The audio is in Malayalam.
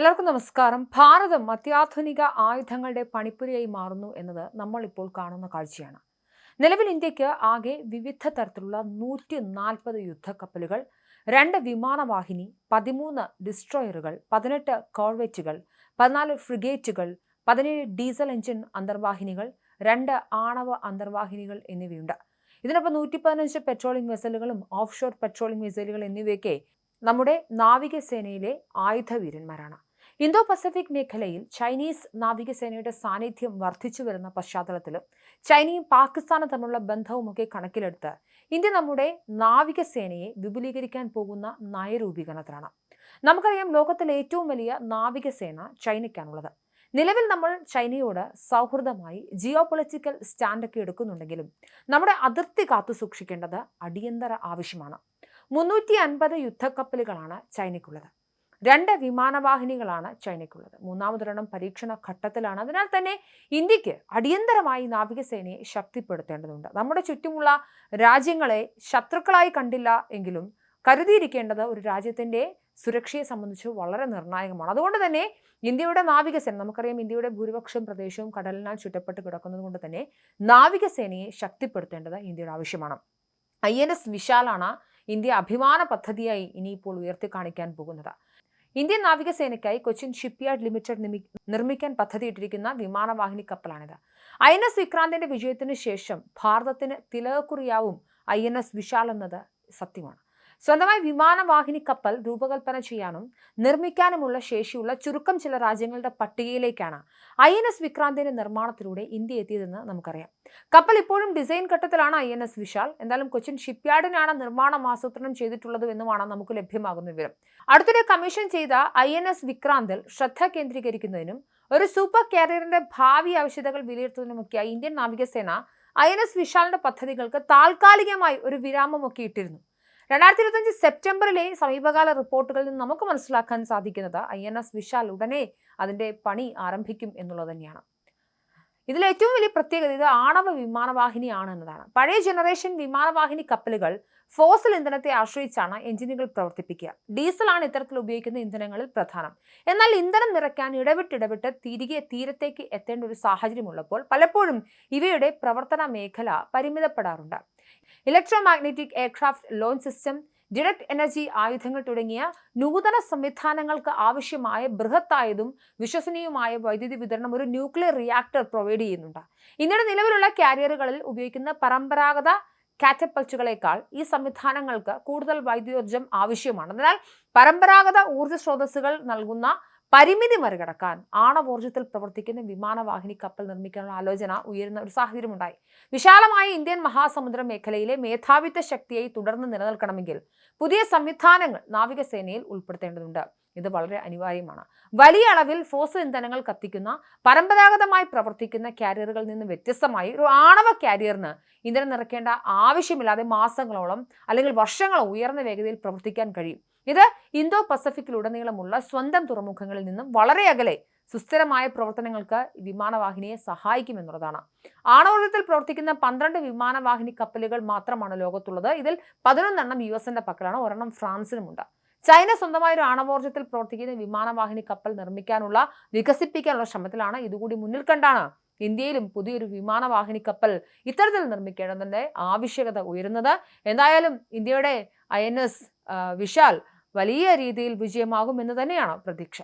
എല്ലാവർക്കും നമസ്കാരം. ഭാരതം അത്യാധുനിക ആയുധങ്ങളുടെ പണിപ്പുരയായി മാറുന്നു എന്നത് നമ്മൾ ഇപ്പോൾ കാണുന്ന കാഴ്ചയാണ്. നിലവിൽ ഇന്ത്യയ്ക്ക് ആകെ വിവിധ തരത്തിലുള്ള നൂറ്റി നാൽപ്പത് യുദ്ധക്കപ്പലുകൾ രണ്ട് വിമാനവാഹിനി പതിമൂന്ന് ഡിസ്ട്രോയറുകൾ പതിനെട്ട് കോർവെറ്റുകൾ പതിനാല് ഫ്രിഗേറ്റുകൾ പതിനേഴ് ഡീസൽ എഞ്ചിൻ അന്തർവാഹിനികൾ രണ്ട് ആണവ അന്തർവാഹിനികൾ എന്നിവയുണ്ട്. ഇതിനൊപ്പം നൂറ്റി പതിനഞ്ച് പെട്രോളിംഗ് വെസലുകളും ഓഫ് ഷോർ പെട്രോളിംഗ് വെസലുകൾ എന്നിവയൊക്കെ നമ്മുടെ നാവികസേനയിലെ ആയുധവീരന്മാരാണ് ഇന്തോ പസഫിക് മേഖലയിൽ ചൈനീസ് നാവികസേനയുടെ സാന്നിധ്യം വർദ്ധിച്ചു വരുന്ന പശ്ചാത്തലത്തിലും ചൈനയും പാകിസ്ഥാനും തമ്മിലുള്ള ബന്ധവുമൊക്കെ കണക്കിലെടുത്ത് ഇന്ത്യ നമ്മുടെ നാവികസേനയെ വിപുലീകരിക്കാൻ പോകുന്ന നയരൂപീകരണത്തിലാണ്. നമുക്കറിയാം ലോകത്തിലെ ഏറ്റവും വലിയ നാവികസേന ചൈനയ്ക്കാണുള്ളത്. നിലവിൽ നമ്മൾ ചൈനയോട് സൗഹൃദമായി ജിയോ പൊളിറ്റിക്കൽ സ്റ്റാൻഡൊക്കെ എടുക്കുന്നുണ്ടെങ്കിലും നമ്മുടെ അതിർത്തി കാത്തു സൂക്ഷിക്കേണ്ടത് അടിയന്തര ആവശ്യമാണ്. മുന്നൂറ്റി അൻപത് യുദ്ധക്കപ്പലുകളാണ് ചൈനയ്ക്കുള്ളത്. രണ്ട് വിമാനവാഹിനികളാണ് ചൈനയ്ക്കുള്ളത്. മൂന്നാമതൊരെണ്ണം പരീക്ഷണ ഘട്ടത്തിലാണ്. അതിനാൽ തന്നെ ഇന്ത്യയ്ക്ക് അടിയന്തരമായി നാവികസേനയെ ശക്തിപ്പെടുത്തേണ്ടതുണ്ട്. നമ്മുടെ ചുറ്റുമുള്ള രാജ്യങ്ങളെ ശത്രുക്കളായി കണ്ടില്ല എങ്കിലും കരുതിയിരിക്കേണ്ടത് ഒരു രാജ്യത്തിന്റെ സുരക്ഷയെ സംബന്ധിച്ച് വളരെ നിർണായകമാണ്. അതുകൊണ്ട് തന്നെ ഇന്ത്യയുടെ നാവികസേന നമുക്കറിയാം ഇന്ത്യയുടെ ഭൂരിപക്ഷം പ്രദേശവും കടലിനാൽ ചുറ്റപ്പെട്ട് കിടക്കുന്നത് കൊണ്ട് തന്നെ നാവികസേനയെ ശക്തിപ്പെടുത്തേണ്ടത് ഇന്ത്യയുടെ ആവശ്യമാണ്. ഐ എൻ എസ് വിശാലാണ് ഇന്ത്യ അഭിമാന പദ്ധതിയായി ഇനിയിപ്പോൾ ഉയർത്തി കാണിക്കാൻ പോകുന്നത്. ഇന്ത്യൻ നാവികസേനയ്ക്കായി കൊച്ചിൻ ഷിപ്പ്യാർഡ് ലിമിറ്റഡ് നിർമ്മിക്കാൻ പദ്ധതിയിട്ടിരിക്കുന്ന വിമാനവാഹിനി കപ്പലാണിത്. ഐ എൻ എസ് വിക്രാന്തിന്റെ വിജയത്തിന് ശേഷം ഭാരതത്തിന് തിലകക്കുറിയാവും ഐ എൻ എസ് വിശാൽ എന്നത് സത്യമാണ്. സ്വന്തമായി വിമാനവാഹിനി കപ്പൽ രൂപകൽപ്പന ചെയ്യാനും നിർമ്മിക്കാനുമുള്ള ശേഷിയുള്ള ചുരുക്കം ചില രാജ്യങ്ങളുടെ പട്ടികയിലേക്കാണ് ഐ എൻ എസ് വിക്രാന്തിന്റെ നിർമ്മാണത്തിലൂടെ ഇന്ത്യ എത്തിയതെന്ന് നമുക്കറിയാം. കപ്പൽ ഇപ്പോഴും ഡിസൈൻ ഘട്ടത്തിലാണ് ഐ എൻ എസ് വിശാൽ. എന്തായാലും കൊച്ചിൻ ഷിപ്പ്യാർഡിനാണ് നിർമ്മാണം ആസൂത്രണം ചെയ്തിട്ടുള്ളത് എന്നുമാണ് നമുക്ക് ലഭ്യമാകുന്ന വിവരം. അടുത്തിടെ കമ്മീഷൻ ചെയ്ത ഐ എൻ എസ് വിക്രാന്തിൽ ശ്രദ്ധ കേന്ദ്രീകരിക്കുന്നതിനും ഒരു സൂപ്പർ കാരിയറിന്റെ ഭാവി ആവശ്യതകൾ വിലയിരുത്തുന്നതിനുമൊക്കെയായി ഇന്ത്യൻ നാവികസേന ഐ എൻ എസ് വിശാലിന്റെ പദ്ധതികൾക്ക് താൽക്കാലികമായി ഒരു വിരാമമൊക്കെ ഇട്ടിരുന്നു. രണ്ടായിരത്തി ഇരുപത്തഞ്ച് സെപ്റ്റംബറിലെ സമീപകാല റിപ്പോർട്ടുകളിൽ നിന്ന് നമുക്ക് മനസ്സിലാക്കാൻ സാധിക്കുന്നത് ഐ എൻ എസ് വിശാൽ ഉടനെ അതിന്റെ പണി ആരംഭിക്കും എന്നുള്ളത് തന്നെയാണ്. ഇതിൽ ഏറ്റവും വലിയ പ്രത്യേകത ഇത് ആണവ വിമാനവാഹിനിയാണ് എന്നതാണ്. പഴയ ജനറേഷൻ വിമാനവാഹിനി കപ്പലുകൾ ഫോസൽ ഇന്ധനത്തെ ആശ്രയിച്ചാണ് എഞ്ചിനുകൾ പ്രവർത്തിപ്പിക്കുക. ഡീസലാണ് ഇത്തരത്തിൽ ഉപയോഗിക്കുന്ന ഇന്ധനങ്ങളിൽ പ്രധാനം. എന്നാൽ ഇന്ധനം നിറയ്ക്കാൻ ഇടവിട്ടിടവിട്ട് തിരികെ തീരത്തേക്ക് എത്തേണ്ട ഒരു സാഹചര്യമുള്ളപ്പോൾ പലപ്പോഴും ഇവയുടെ പ്രവർത്തന മേഖല പരിമിതപ്പെടാറുണ്ട്. Electromagnetic aircraft launch system direct energy ആയുധങ്ങൾ തുടങ്ങിയ നൂതന സംവിധാനങ്ങൾക്ക് ആവശ്യമായ ബൃഹത്തായതും വിശ്വസനീയവുമായ വൈദ്യുതി വിതരണം ഒരു ന്യൂക്ലിയർ റിയാക്ടർ പ്രൊവൈഡ് ചെയ്യുന്നുണ്ട്. ഇന്ത്യയുടെ നിലവിലുള്ള കാരിയറുകളിൽ ഉപയോഗിക്കുന്ന പരമ്പരാഗത കാറ്റപ്പൾച്ചുകളേക്കാൾ ഈ സംവിധാനങ്ങൾക്ക് കൂടുതൽ വൈദ്യുതോർജം ആവശ്യമാണ്. അതിനാൽ പരമ്പരാഗത ഊർജ സ്രോതസ്സുകൾ നൽകുന്ന പരിമിതി മറികടക്കാൻ ആണവോർജത്തിൽ പ്രവർത്തിക്കുന്ന വിമാനവാഹിനി കപ്പൽ നിർമ്മിക്കാനുള്ള ആലോചന ഉയരുന്ന ഒരു സാഹചര്യമുണ്ടായി. വിശാലമായ ഇന്ത്യൻ മഹാസമുദ്ര മേഖലയിലെ മേധാവിത്വ ശക്തിയായി തുടർന്ന് നിലനിൽക്കണമെങ്കിൽ പുതിയ സംവിധാനങ്ങൾ നാവികസേനയിൽ ഉൾപ്പെടുത്തേണ്ടതുണ്ട്. ഇത് വളരെ അനിവാര്യമാണ്. വലിയ അളവിൽ ഫോസ് ഇന്ധനങ്ങൾ കത്തിക്കുന്ന പരമ്പരാഗതമായി പ്രവർത്തിക്കുന്ന കാരിയറുകളിൽ നിന്ന് വ്യത്യസ്തമായി ഒരു ആണവ കാരിയറിന് ഇന്ധനം നിറയ്ക്കേണ്ട ആവശ്യമില്ലാതെ മാസങ്ങളോളം അല്ലെങ്കിൽ വർഷങ്ങളോ ഉയർന്ന വേഗതയിൽ പ്രവർത്തിക്കാൻ കഴിയും. ഇത് ഇന്തോ പസഫിക്കിലുടനീളമുള്ള സ്വന്തം തുറമുഖങ്ങളിൽ നിന്നും വളരെ അകലെ സുസ്ഥിരമായ പ്രവർത്തനങ്ങൾക്ക് വിമാനവാഹിനിയെ സഹായിക്കുമെന്നുള്ളതാണ്. ആണവോർജത്തിൽ പ്രവർത്തിക്കുന്ന പന്ത്രണ്ട് വിമാനവാഹിനി കപ്പലുകൾ മാത്രമാണ് ലോകത്തുള്ളത്. ഇതിൽ പതിനൊന്നെണ്ണം യു എസിന്റെ പക്കലാണ് ഒരെണ്ണം ഫ്രാൻസിനുമുണ്ട്. ചൈന സ്വന്തമായ ഒരു ആണവോർജത്തിൽ പ്രവർത്തിക്കുന്ന വിമാനവാഹിനി കപ്പൽ നിർമ്മിക്കാനുള്ള വികസിപ്പിക്കാനുള്ള ശ്രമത്തിലാണ് ഇതുകൂടി മുന്നിൽ കണ്ടാണ് ഇന്ത്യയിലും പുതിയൊരു വിമാനവാഹിനി കപ്പൽ ഇത്തരത്തിൽ നിർമ്മിക്കേണ്ടതിന്റെ ആവശ്യകത ഉയരുന്നത്. എന്തായാലും ഇന്ത്യയുടെ ഐ എൻ എസ് വിശാൽ വലിയ രീതിയിൽ വിജയമാകുമെന്ന് തന്നെയാണ് പ്രതീക്ഷ.